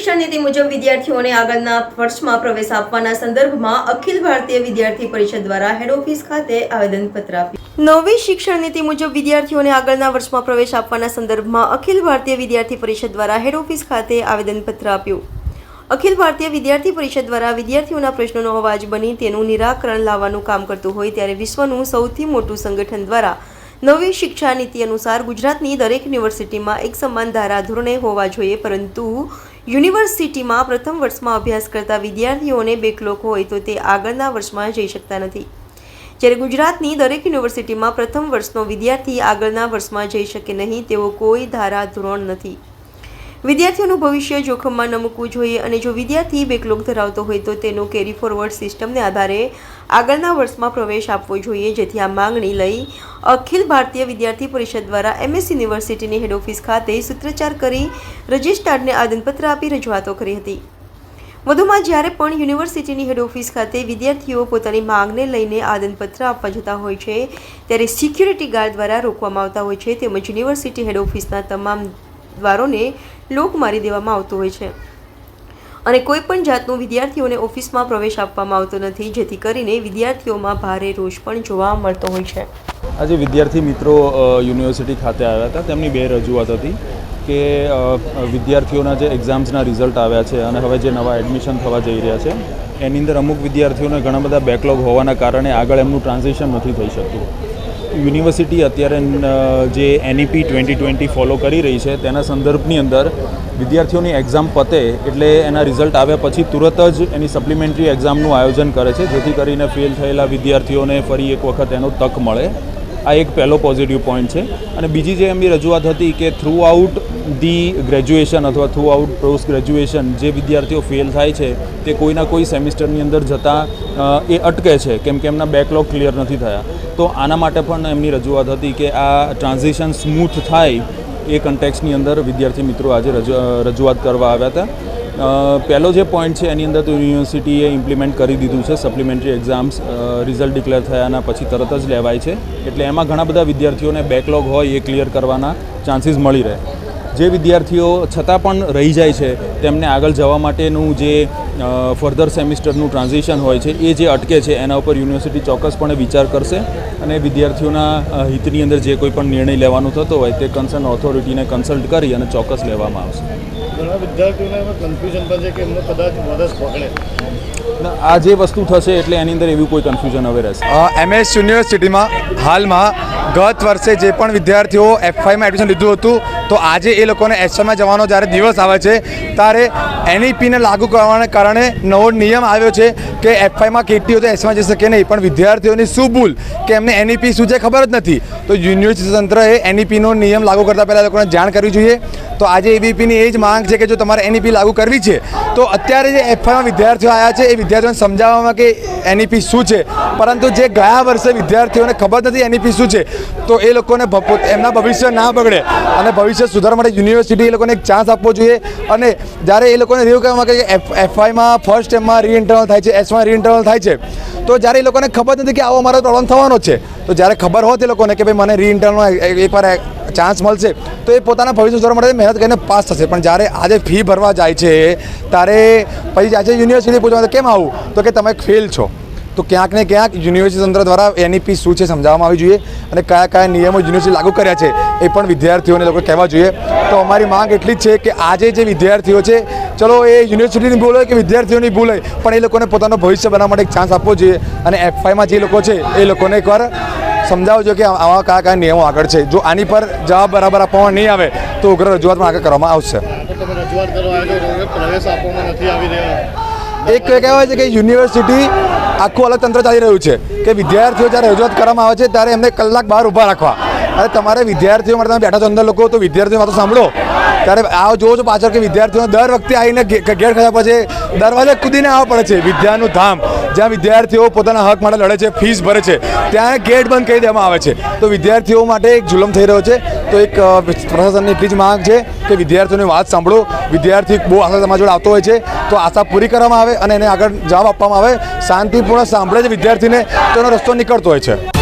શિક્ષણ નીતિ મુજબ વિદ્યાર્થીઓને આગળના વર્ષમાં પ્રવેશ આપવાના સંદર્ભમાં અખિલ ભારતીય વિદ્યાર્થી પરિષદ દ્વારા હેડ ઓફિસ ખાતે આવેદનપત્ર આપ્યું. નવી શિક્ષણ નીતિ મુજબ વિદ્યાર્થીઓને આગળના વર્ષમાં પ્રવેશ આપવાના સંદર્ભમાં અખિલ ભારતીય વિદ્યાર્થી પરિષદ દ્વારા હેડ ઓફિસ ખાતે આવેદનપત્ર આપ્યું. અખિલ ભારતીય વિદ્યાર્થી પરિષદ દ્વારા વિદ્યાર્થીઓના પ્રશ્નોનો અવાજ બની તેનું નિરાકરણ લાવવાનું કામ કરતું હોય ત્યારે વિશ્વનું સૌથી મોટું સંગઠન દ્વારા નવી શિક્ષા નીતિ અનુસાર ગુજરાતની દરેક યુનિવર્સિટીમાં એક સમાન ધારા ધોરણે હોવા જોઈએ, પરંતુ યુનિવર્સિટીમાં પ્રથમ વર્ષમાં અભ્યાસ કરતા વિદ્યાર્થીઓને બેકલોક હોય તો તે આગળના વર્ષમાં જઈ શકતા નથી. જ્યારે ગુજરાતની દરેક યુનિવર્સિટીમાં પ્રથમ વર્ષનો વિદ્યાર્થી આગળના વર્ષમાં જઈ શકે નહીં તેવો કોઈ ધારા ધોરણ નથી. વિદ્યાર્થીઓનું ભવિષ્ય જોખમમાં ન મૂકવું જોઈએ અને જો વિદ્યાર્થી બેકલોગ ધરાવતો હોય તો તેનો કેરી ફોરવર્ડ સિસ્ટમને આધારે આગળના વર્ષમાં પ્રવેશ આપવો જોઈએ. જેથી આ માંગણી લઈ અખિલ ભારતીય વિદ્યાર્થી પરિષદ દ્વારા એમએસ યુનિવર્સિટીની હેડ ઓફિસ ખાતે સૂત્રોચ્ચાર કરી રજિસ્ટ્રારને આદનપત્ર આપી રજૂઆતો કરી હતી. વધુમાં જ્યારે પણ યુનિવર્સિટીની હેડ ઓફિસ ખાતે વિદ્યાર્થીઓ પોતાની માંગને લઈને આદનપત્ર આપવા જતા હોય છે, ત્યારે સિક્યુરિટી ગાર્ડ દ્વારા રોકવામાં આવતા હોય છે. તેમજ યુનિવર્સિટી હેડ ઓફિસના તમામ દ્વારોને લોક મારી દેવામાં આવતો હોય છે. અને કોઈ પણ જાતનું વિદ્યાર્થીઓને ઓફિસમાં પ્રવેશ આપવામાં આવતો નથી, જેથી કરીને વિદ્યાર્થીઓમાં ભારે રોષ પણ જોવા મળતો હોય છે. આજે વિદ્યાર્થી મિત્રો યુનિવર્સિટી ખાતે આવ્યા હતા. તેમની બે રજૂઆત હતી કે વિદ્યાર્થીઓના જે એક્ઝામ્સના રિઝલ્ટ આવ્યા છે અને હવે જે નવા એડમિશન થવા જઈ રહ્યા છે, એની અંદર અમુક વિદ્યાર્થીઓને ઘણા બધા બેકલોગ હોવાના કારણે આગળ એમનું ટ્રાન્ઝેક્શન નથી થઈ શકતું. યુનિવર્સિટી અત્યારે જે એનઈપી ટ્વેન્ટી ટ્વેન્ટી ફોલો કરી રહી છે, તેના સંદર્ભની અંદર વિદ્યાર્થીઓની એક્ઝામ પતે એટલે એના રિઝલ્ટ આવ્યા પછી તુરત જ એની સપ્લિમેન્ટરી એક્ઝામનું આયોજન કરે છે, જેથી કરીને ફેલ થયેલા વિદ્યાર્થીઓને ફરી એક વખત એનો તક મળે. આ એક પહેલો પોઝિટિવ પોઈન્ટ છે. અને બીજી જે એમની રજૂઆત હતી કે થ્રુ આઉટ ધી ગ્રેજ્યુએશન અથવા થ્રુ આઉટ પોસ્ટ ગ્રેજ્યુએશન જે વિદ્યાર્થીઓ ફેલ થાય છે, તે કોઈના કોઈ સેમિસ્ટરની અંદર જતાં એ અટકે છે, કેમ કે એમના બેકલોગ ક્લિયર નથી થયા. તો આના માટે પણ એમની રજૂઆત હતી કે આ ટ્રાન્ઝિશન સ્મૂથ થાય એ કન્ટેક્સની અંદર વિદ્યાર્થી મિત્રો આજે રજૂ- રજૂઆત કરવા આવ્યા હતા. પહેલો જે પોઈન્ટ છે એની અંદર તો યુનિવર્સિટીએ ઇમ્પ્લિમેન્ટ કરી દીધું છે સપ્લિમેન્ટરી એક્ઝામ્સ રિઝલ્ટ ડિક્લેર થયાના પછી તરત જ લેવાય છે. એટલે એમાં ઘણા બધા વિદ્યાર્થીઓને બેકલોગ હોય એ ક્લિયર કરવાના ચાન્સીસ મળી રહે. જે વિદ્યાર્થીઓ છતાં પણ રહી જાય છે, તેમને આગળ જવા માટેનું જે ફર્ધર સેમિસ્ટરનું ટ્રાન્ઝિશન હોય છે એ જે અટકે છે એના ઉપર યુનિવર્સિટી ચોક્કસપણે વિચાર કરશે અને વિદ્યાર્થીઓના હિતની અંદર જે કોઈ પણ નિર્ણય લેવાનો થતો હોય તે કન્સર્ન ઓથોરિટીને કન્સલ્ટ કરી અને ચોક્કસ લેવામાં આવશે. ઘણા વિદ્યાર્થીઓને કન્ફ્યુઝન પણ છે કે એમનો કદાચ વરસ પકડે. આ જે વસ્તુ થશે એટલે એની અંદર એવું કોઈ કન્ફ્યુઝન હવે રહેશે. એમએસ યુનિવર્સિટીમાં હાલમાં ગત વર્ષે જે પણ વિદ્યાર્થીઓ એફઆઈમાં એડમિશન લીધું હતું તો આજે એ લોકોને એસમાં જવાનો જ્યારે દિવસ આવે છે ત્યારે એનઈપીને લાગુ કરવાને કારણે નવો નિયમ આવ્યો છે કે એફઆઈમાં કેટલી હોય તો એસમાં જઈ શકે નહીં. પણ વિદ્યાર્થીઓની શું ભૂલ? કે એમને એનઈપી શું છે ખબર જ નથી. તો યુનિવર્સિટી તંત્રએ એનઈપીનો નિયમ લાગુ કરતાં પહેલાં લોકોને જાણ કરવી જોઈએ. તો આજે એબીપીની એ જ માંગ છે કે જો તમારે એનઈપી લાગુ કરવી છે, તો અત્યારે જે એફઆઈમાં વિદ્યાર્થીઓ આવ્યા છે એ વિદ્યાર્થીઓને સમજાવવામાં કે એનઈપી શું છે. પરંતુ જે ગયા વર્ષે વિદ્યાર્થીઓને ખબર નથી એનઈપી શું છે, તો એ લોકોને એમના ભવિષ્ય ના બગડે અને ભવિષ્ય સુધારવા માટે યુનિવર્સિટી એ લોકોને એક ચાન્સ આપવો જોઈએ. અને જ્યારે એ લોકોને એવું કરવા આવે કે એફઆઈમાં ફર્સ્ટ એમમાં રીઇન્ટરનલ થાય છે એસમાં રીઇન્ટરનલ થાય છે, તો જ્યારે એ લોકોને ખબર નથી કે આવો મારો પ્રોબ્લેમ થવાનો છે, તો જ્યારે ખબર હોત એ લોકોને કે ભાઈ મને રીઇન્ટરનલ એકવાર ચાન્સ મળશે, તો એ પોતાના ભવિષ્ય સુધારવા માટે મહેનત કરીને પાસ થશે. પણ જ્યારે આજે ફી ભરવા જાય છે, ત્યારે પછી જાય છે યુનિવર્સિટી પૂછવા કેમ આવું? તો કે તમે ફેલ છો. તો ક્યાંક ને ક્યાંક યુનિવર્સિટી તંત્ર દ્વારા એનઈપી શું છે સમજાવવામાં આવી જોઈએ અને કયા કયા નિયમો યુનિવર્સિટી લાગુ કર્યા છે એ પણ વિદ્યાર્થીઓને લોકો કહેવા જોઈએ. તો અમારી માંગ એટલી જ છે કે આજે જે વિદ્યાર્થીઓ છે, ચલો એ યુનિવર્સિટીની ભૂલ હોય કે વિદ્યાર્થીઓની ભૂલ હોય, પણ એ લોકોને પોતાનો ભવિષ્ય બનાવવા માટે એક ચાન્સ આપવો જોઈએ. અને એફઆઈમાં જે લોકો છે, એ લોકોને એકવાર સમજાવજો કે આવા કયા કયા નિયમો આગળ છે. જો આની પર જવાબ બરાબર આપવામાં નહીં આવે, તો ઉગ્ર રજૂઆત પણ આગળ કરવામાં આવશે. એક કહેવાય છે કે યુનિવર્સિટી આખું અલગ તંત્ર ચાલી રહ્યું છે, કે વિદ્યાર્થીઓ જ્યારે રજૂઆત કરવામાં આવે છે, ત્યારે એમને કલાક બહાર ઊભા રાખવા. અને તમારે વિદ્યાર્થીઓ માટે તમે બેઠા છો, અંદર લોકો, તો વિદ્યાર્થીઓ વાતો સાંભળો. ત્યારે આવો જોવો છો પાછળ કે વિદ્યાર્થીઓ દર વખતે આવીને ગેર ખર્યા પછી દરવાજે કૂદીને આવવા પડે છે, વિદ્યાનું ધામ, જ્યાં વિદ્યાર્થીઓ પોતાના હક માટે લડે છે ફીસ ભરે છે, ત્યાં ગેટ બંધ કરી દેવામાં આવે છે. તો વિદ્યાર્થીઓ માટે એક જુલમ થઈ રહ્યો છે. તો એક પ્રશાસનની એટલી જ માંગ છે કે વિદ્યાર્થીઓની વાત સાંભળો. વિદ્યાર્થી બહુ આશા તમારા જોડે આવતો હોય છે. તો આશા પૂરી કરવામાં આવે અને એને આગળ જવાબ આપવામાં આવે. શાંતિપૂર્ણ સાંભળે છે વિદ્યાર્થીને, તો એનો રસ્તો નીકળતો હોય છે.